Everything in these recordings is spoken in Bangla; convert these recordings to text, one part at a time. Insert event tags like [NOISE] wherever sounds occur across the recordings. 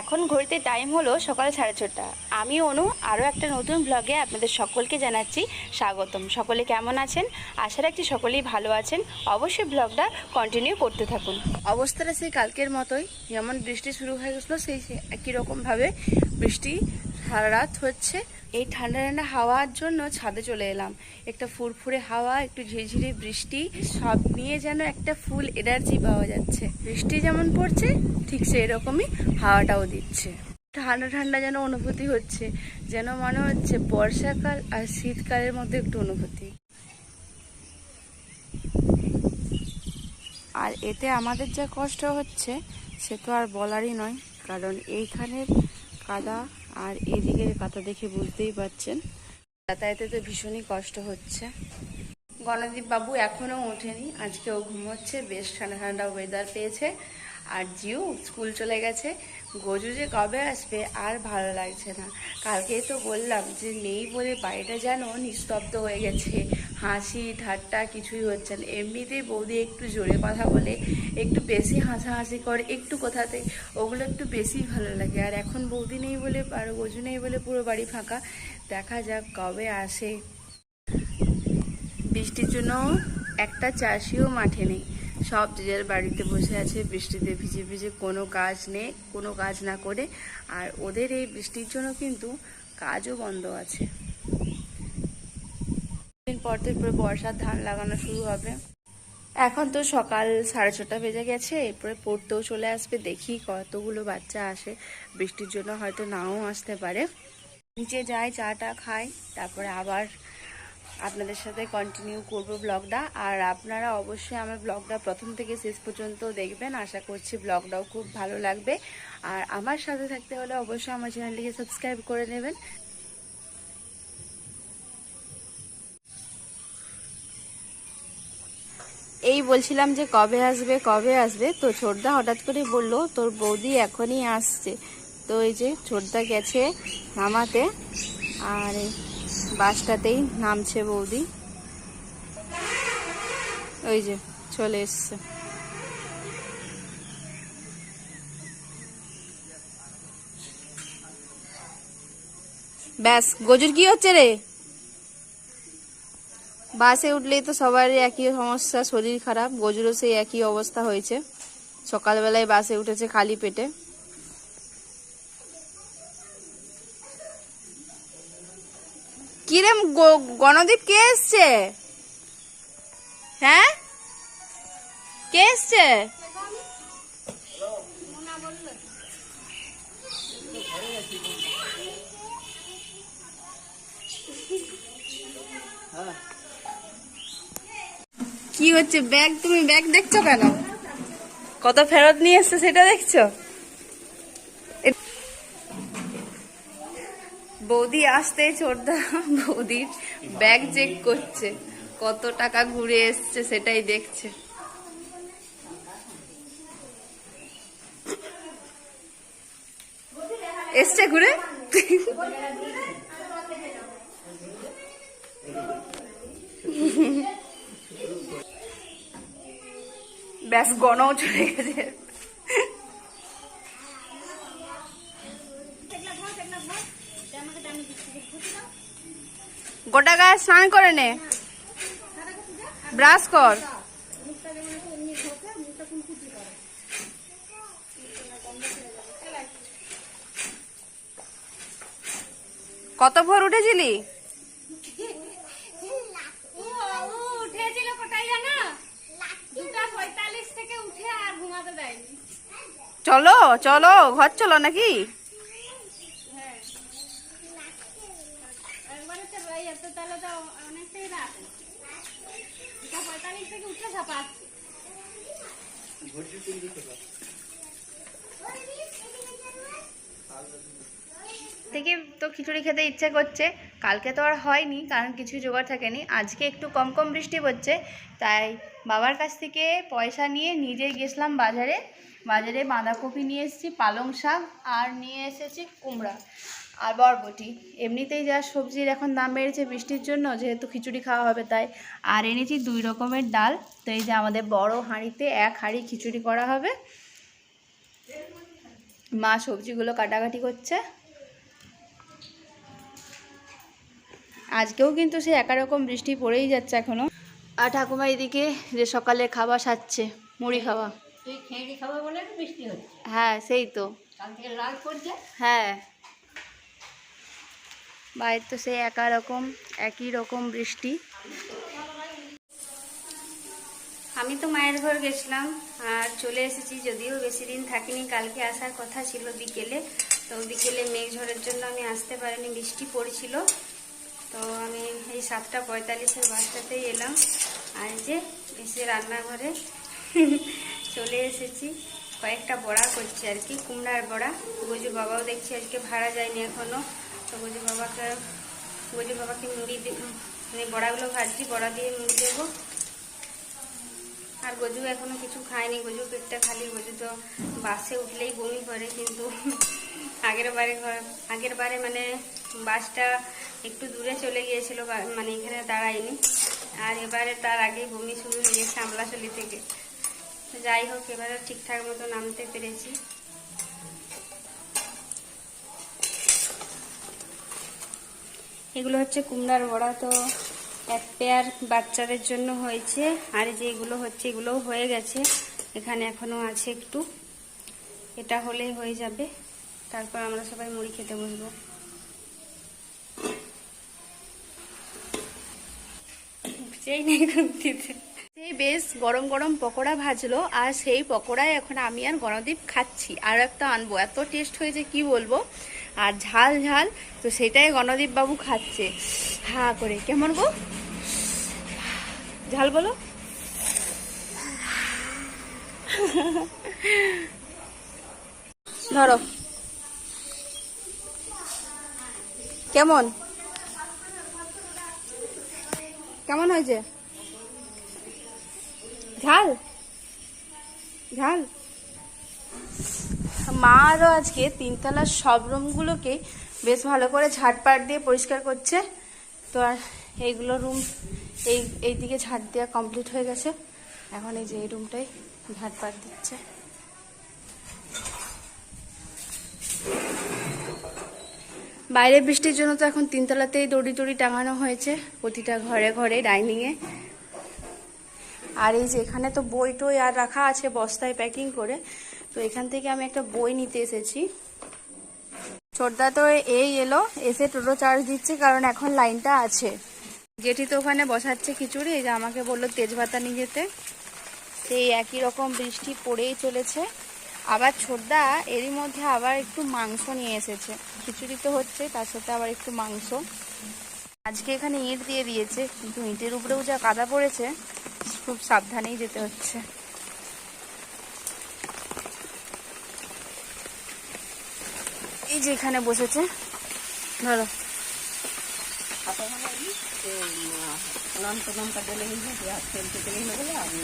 এখন ঘড়িতে টাইম হলো সকাল সাড়ে ছটা। আমি অনু, আরও একটা নতুন ব্লগে আপনাদের সকলকে জানাচ্ছি স্বাগতম। সকলে কেমন আছেন? আশা রাখছি সকলেই ভালো আছেন। অবশ্যই ব্লগটা কন্টিনিউ করতে থাকুন। অবস্থাটা সেই কালকের মতোই। যেমন বৃষ্টি শুরু হয়ে গেছিল, সেই একই রকমভাবে বৃষ্টি সারা রাত হচ্ছে। এই ঠান্ডা ঠান্ডা হাওয়ার জন্য ছাদে চলে এলাম। একটা ফুরফুরে হাওয়া, একটু ঝিরঝিরে বৃষ্টি, সব নিয়ে যেন একটা ফুল এনার্জি পাওয়া যাচ্ছে। বৃষ্টি যেমন পড়ছে, ঠিক সেই রকমই হাওয়াটাও দিচ্ছে। ঠান্ডা ঠান্ডা যেন অনুভূতি হচ্ছে, যেন মনে হচ্ছে বর্ষাকাল আর শীতকালের মধ্যে একটু অনুভূতি। আর এতে আমাদের যা কষ্ট হচ্ছে, সে তো আর বলারই নয়, কারণ এইখানের কাদা আর এদিকের পাতা দেখে বুঝতেই পারছেন। যাতায়াতে তো ভীষণই কষ্ট হচ্ছে। গণদীপ বাবু এখনও ওঠেনি, আজকে ও ঘুমোচ্ছে, বেশ ঠান্ডা ঠান্ডা ওয়েদার পেয়েছে। আর জিও স্কুল চলে গেছে। গজু যে কবে আসবে আর ভালো লাগছে না। কালকেই তো বললাম যে নেই বলে বাড়িটা যেন নিস্তব্ধ হয়ে গেছে। হাসি, ঠাট্টা, কিছুই হচ্ছে না। এমনিতেই বৌদি একটু জোরে কথা বলে, একটু বেশি হাসাহাসি করে, একটু কোথাতে, ওগুলো একটু বেশি ভালো লাগে। আর এখন বৌদি নেই বলে, আর গজু নেই বলে পুরো বাড়ি ফাঁকা। দেখা যাক কবে আসে। বৃষ্টির জন্য একটা চাষিও মাঠে নেই। সব যে যার বাড়িতে বসে আছে, বৃষ্টিতে ভিজে ভিজে কোনো কাজ নেই, কোনো কাজ না করে। আর ওদের এই বৃষ্টির জন্য কিন্তু কাজও বন্ধ আছে। পর তো এরপরে বর্ষার ধান লাগানো শুরু হবে। এখন তো সকাল সাড়ে ছটা বেজে গেছে, এরপরে পড়তেও চলে আসবে, দেখি কতগুলো বাচ্চা আসে। বৃষ্টির জন্য হয়তো নাও আসতে পারে। নিচে যাই, চাটা খাই, তারপরে আবার আপনাদের সাথে কন্টিনিউ করব ব্লগটা আর আপনারা অবশ্যই আমার ব্লগটা প্রথম থেকে শেষ পর্যন্ত দেখবেন। আশা করছি ব্লগটাও খুব ভালো লাগবে। আর আমার সাথে থাকতে হলে অবশ্যই আমার চ্যানেলটিকে সাবস্ক্রাইব করে নেবেন। বলছিলাম যে কবে আসবে কবে আসবে, তো ছোটদা হঠাৎ করে বলল, তোর বৌদি এখনই আসছে। তো এই যে ছোটদা গেছে নামাতে, আর বাসটাতেই নামছে বৌদি। ওই যে চলে এসছে। ব্যাস, গজুর কি হচ্ছে রে? বাসে উঠলেই তো সবারই একই সমস্যা, শরীর খারাপ। গজুরও সেই একই অবস্থা হয়েছে। সকালবেলায় বাসে উঠেছে খালি পেটে। কিরে গণদীপ, কে এসছে? হ্যাঁ? কে এসছে? কি হচ্ছে? ব্যাগ তুমি ব্যাগ দেখছ কেন? কত ফেরত নিয়ে এসছে সেটা দেখছ? বৌদি আসতে ছোটদা বৌদির ব্যাগ চেক করছে। কত টাকা ঘুরে এসছে সেটাই দেখছে। এসছে ঘুরে? ব্যাস গণও চলে গেছে। গোটা গায়ে স্নান করে নে। ব্রাশ কর। কত ভোর উঠেছিলি? চলো চলো ঘর চলো নাকি? ছাপাচ্ছে থেকে তো খিচুড়ি খেতে ইচ্ছে করছে। কালকে তো আর হয়নি, কারণ কিছু জোগাড় থাকেনি। আজকে একটু কম কম বৃষ্টি হচ্ছে, তাই বাবার কাছ থেকে পয়সা নিয়ে নিজে গেছিলাম বাজারে। বাজারে বাঁধাকপি নিয়ে এসেছি, পালং শাক, আর নিয়ে এসেছি কুমড়া আর বরবটি। এমনিতেই যা সবজির এখন দাম বেড়েছে বৃষ্টির জন্য, যেহেতু খিচুড়ি খাওয়া হবে তাই। আর এনেছি দুই রকমের ডাল, তো এই যে আমাদের বড় হাঁড়িতে এক হাঁড়ি খিচুড়ি করা হবে। মা সবজিগুলো কাটাকাটি করছে। আজকেও কিন্তু সে একা রকম বৃষ্টি পড়েই যাচ্ছে এখনও। আর ঠাকুমা এদিকে যে সকালে খাবার সাচ্ছে মুড়ি খাওয়া। তুই বলে বৃষ্টি হচ্ছে। হ্যাঁ সেই তো। হ্যাঁ। বাইরে তো সেই একা রকম একই রকম বৃষ্টি। আমি তো মায়ের ঘর গেছিলাম আর চলে এসেছি যদিও বেশি দিন থাকিনি কালকে আসার কথা ছিল বিকেলে। তো বিকেলে মেঘ ঝড়ের জন্য আমি আসতে পারিনি বৃষ্টি পড়ছিল। তো আমি এই সাতটা পঁয়তাল্লিশের বাসটাতেই এলাম। আর যে এসে রান্নাঘরে [LAUGHS] চলে এসেছি। কয়েকটা বড়া করছি আর কি, কুমড়ার বড়া। গজু বাবাও দেখছি আজকে ভাড়া যায়নি এখনও তো গজু বাবাকে গজু বাবাকে মুড়ি মানে বড়াগুলো ভাজছি, বড়া দিয়ে মুড়ি দেবো। আর গজু এখনও কিছু খায়নি। গজু পেটটা খালি, গজু তো বাসে উঠলেই বমি করে, কিন্তু আগের বারে আগের বারে মানে বাসটা একটু দূরে চলে গিয়েছিল মানে এখানে দাঁড়ায়নি। আর এবারে তার আগেই বমি শুরু হয়ে গেছে আমলাশলি থেকে। যাই হোক, এবারে ঠিকঠাক মতো নামতে পেরেছি। এগুলো হচ্ছে কুমড়ার বড়া, তো এক পেয়ার বাচ্চাদের জন্য হয়েছে। আর যে এগুলো হচ্ছে, এগুলোও হয়ে গেছে। এখানে এখনও আছে একটু। এটা হলেই হয়ে যাবে। তারপর আমরা সবাই মুড়ি খেতে বসবো। সেই বেশ গরম গরম পকোড়া ভাজলো, আর সেই পকোড়ায় এখন আমি আর গণদীপ খাচ্ছি। আর একটা আনব। এত টেস্ট হয়েছে, কি বলব? আর ঝাল ঝাল, তো সেটাই গণদীপ বাবু খাচ্ছে। হা করে। কেমন গো? ঝাল বলো। ধরো। কেমন? কেমন হয়েছে? ঝাল? ঝাল? মা আরও আজকে তিনতলার সব রুমগুলোকে বেশ ভালো করে ঝাড়পাট দিয়ে পরিষ্কার করছে। তো আর এইগুলো রুম এই এই দিকে ঝাড় দেওয়া কমপ্লিট হয়ে গেছে। এখন এই যে এই রুমটাই ঝাড়পাট দিচ্ছে। বাইরে বৃষ্টির জন্য তো এখন তিনতলাতেই দড়ি দড়ি টাঙানো হয়েছে, প্রতিটা ঘরে ঘরে ডাইনিংয়ে। আর এই যে এখানে তো বই টই আর রাখা আছে বস্তায় প্যাকিং করে, তো এখান থেকে আমি একটা বই নিতে এসেছি। ছোটদা তো এই এলো, এসে টোটো চার্জ দিচ্ছে কারণ এখন লাইনটা আছে। যেটি তো ওখানে বসাচ্ছে খিচুড়ি, এই যে আমাকে বলল তেজপাতা নিয়ে যেতে। সেই একই রকম বৃষ্টি পড়েই চলেছে। আবার ছোটদা এরই মধ্যে আবার একটু মাংস নিয়ে এসেছে। খিচুড়ি তো হচ্ছে, তার সাথে আবার একটু মাংস। আজকে এখানে ইট দিয়ে দিয়েছে, কিন্তু ইটের উপরেও যা কাদা পড়েছে, খুব সাবধানেই যেতে হচ্ছে। এই যে এখানে বসেছে, ধরো। তেলতে দিলে বলে আমি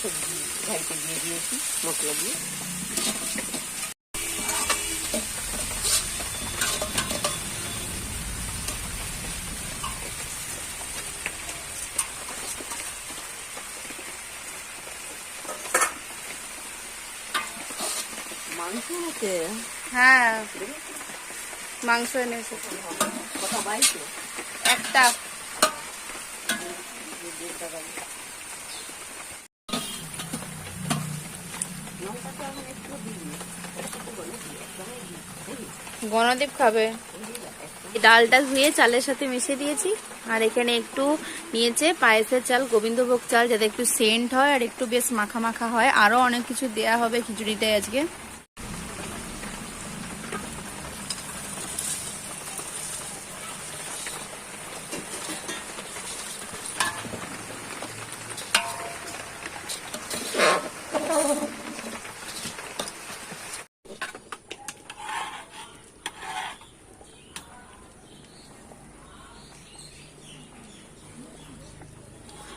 সবজি গাড়িতে দিয়ে দিয়েছি, মশলা দিয়ে। হ্যাঁ। মাংস একটা। গণদীপ খাবে। ডালটা ধুয়ে চালের সাথে মিশিয়ে দিয়েছি। আর এখানে একটু নিয়েছে পায়েসের চাল গোবিন্দভোগ চাল যাতে একটু সেন্ট হয় আর একটু বেশ মাখা মাখা হয়। আরও অনেক কিছু দেয়া হবে খিচুড়িটায় আজকে।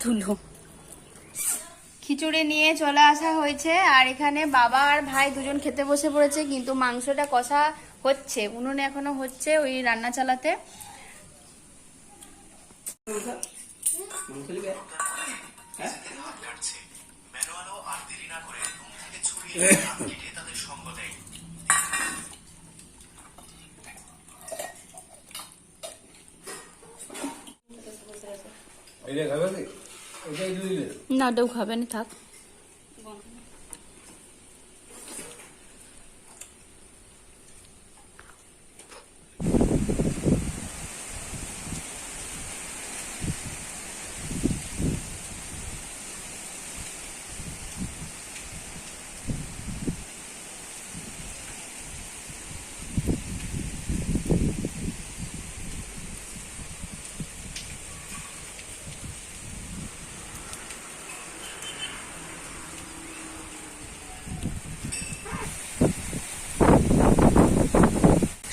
ধুলো। খিচুড়ি নিয়ে চলে আসা হয়েছে, আর এখানে বাবা আর ভাই দুজন খেতে বসে পড়েছে, কিন্তু মাংসটা কষা হচ্ছে, উনুনে এখনও হচ্ছে ওই রান্না চালাতে। এই রে খাবে না ওটাও খাবে না থাক।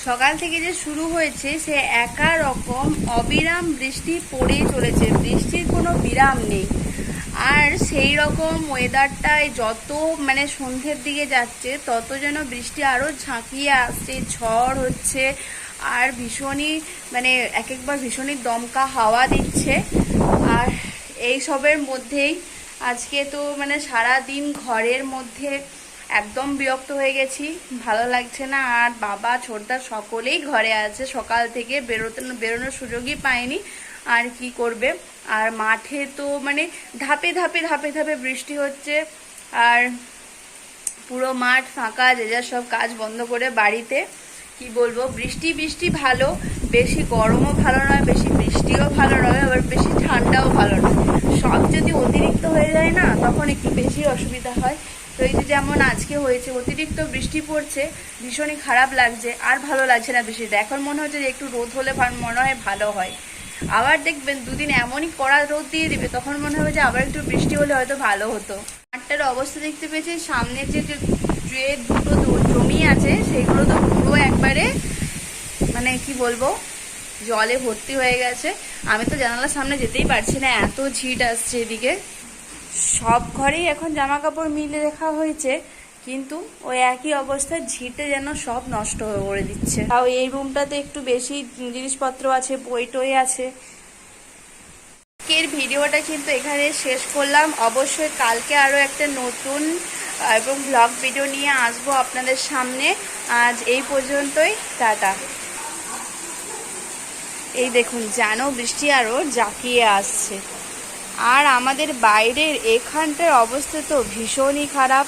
সকাল থেকে যে শুরু হয়েছে, সে একা রকম অবিরাম বৃষ্টি পড়েই চলেছে। বৃষ্টির কোনো বিরাম নেই। আর সেই রকম ওয়েদারটায় যত মানে সন্ধ্যের দিকে যাচ্ছে, তত যেন বৃষ্টি আরও ঝাঁকিয়ে আসছে, ঝড় হচ্ছে, আর ভীষণই মানে এক একবার ভীষণই দমকা হাওয়া দিচ্ছে। আর এই সবের মধ্যেই আজকে তো মানে সারা দিন ঘরের মধ্যে একদম বিরক্ত হয়ে গেছি। ভালো লাগছে না, আর বাবা, ছোটদা সকলেই ঘরে আছে। সকাল থেকে বেরোতে বেরোনোর সুযোগই পায়নি আর কি করবে? আর মাঠে তো মানে ধাপে ধাপে ধাপে ধাপে বৃষ্টি হচ্ছে। আর পুরো মাঠ ফাঁকা, যে যার সব কাজ বন্ধ করে বাড়িতে। কি বলব? বৃষ্টি বৃষ্টি ভালো। বেশি গরমও ভালো নয়, বেশি বৃষ্টিও ভালো নয়, আবার বেশি ঠান্ডাও ভালো নয়। সব যদি অতিরিক্ত হয়ে যায় না, তখন একটু বেশি অসুবিধা হয়। এই যে যেমন আজকে হয়েছে, অতিরিক্ত বৃষ্টি পড়ছে, ভীষণই খারাপ লাগছে, আর ভালো লাগছে না বৃষ্টিটা এখন মনে হচ্ছে যে একটু রোদ হলে মনে হয় ভালো হয়। আবার দেখবেন দুদিন এমনই কড়া রোদ দিয়ে দিবে, তখন মনে হবে যে আবার একটু বৃষ্টি হলে হয়তো ভালো হতো। মাঠটার অবস্থা দেখতে পেয়েছি, সামনে যে যে যে দুটো জমি আছে, সেগুলো তো পুরো একবারে মানে কি বলব, জলে ভর্তি হয়ে গেছে। আমি তো জানালার সামনে যেতেই পারছি না, এত ঝিট আসছে এদিকে। সব ঘরেই এখন জামা কাপড় মিলে রাখা হয়েছে কিন্তু ওই একই অবস্থায় ঝিটে যেন সব নষ্ট হয়ে করে দিচ্ছে। তাও এই রুমটাতে একটু বেশি জিনিসপত্র আছে বই টই আছে। আজকের ভিডিওটা কিন্তু এখানে শেষ করলাম। অবশ্যই কালকে আরও একটা নতুন এবং ব্লগ ভিডিও নিয়ে আসব আপনাদের সামনে। আজ এই পর্যন্তই টাটা। এই দেখুন যেন বৃষ্টি আরও জাঁকিয়ে আসছে। আর আমাদের বাইরের এখানটার অবস্থা তো ভীষণই খারাপ।